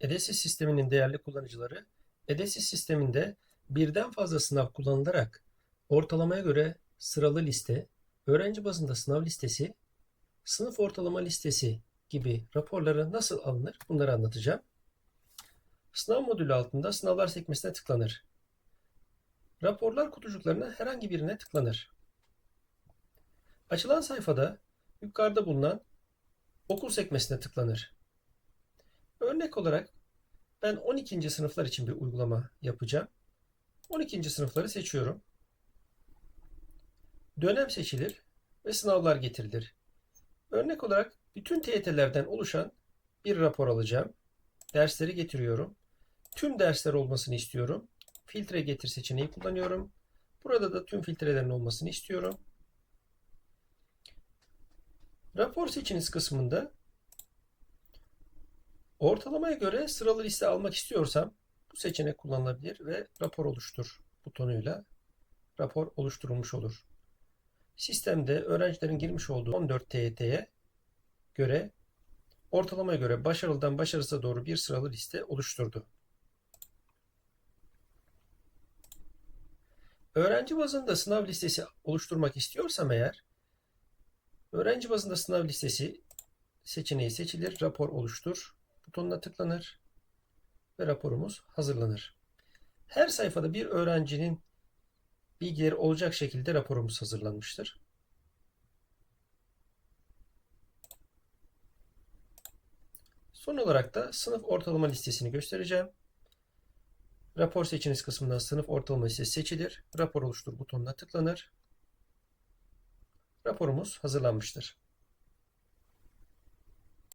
EDESİS sisteminin değerli kullanıcıları, EDESİS sisteminde birden fazla sınav kullanılarak ortalamaya göre sıralı liste, öğrenci bazında sınav listesi, sınıf ortalama listesi gibi raporları nasıl alınır bunları anlatacağım. Sınav modülü altında sınavlar sekmesine tıklanır. Raporlar kutucuklarına herhangi birine tıklanır. Açılan sayfada yukarıda bulunan okul sekmesine tıklanır. Örnek olarak ben 12. sınıflar için bir uygulama yapacağım. 12. sınıfları seçiyorum. Dönem seçilir ve sınavlar getirilir. Örnek olarak bütün TYT'lerden oluşan bir rapor alacağım. Dersleri getiriyorum. Tüm dersler olmasını istiyorum. Filtre getir seçeneği kullanıyorum. Burada da tüm filtrelerin olmasını istiyorum. Rapor seçiniz kısmında ortalamaya göre sıralı liste almak istiyorsam bu seçenek kullanılabilir ve rapor oluştur butonuyla rapor oluşturulmuş olur. Sistemde öğrencilerin girmiş olduğu 14 TYT'ye göre ortalamaya göre başarılıdan başarısıza doğru bir sıralı liste oluşturdu. Öğrenci bazında sınav listesi oluşturmak istiyorsam eğer öğrenci bazında sınav listesi seçeneği seçilir, rapor oluştur butonuna tıklanır ve raporumuz hazırlanır. Her sayfada bir öğrencinin bilgileri olacak şekilde raporumuz hazırlanmıştır. Son olarak da sınıf ortalama listesini göstereceğim. Rapor seçiniz kısmından sınıf ortalama listesi seçilir. Rapor oluştur butonuna tıklanır. Raporumuz hazırlanmıştır.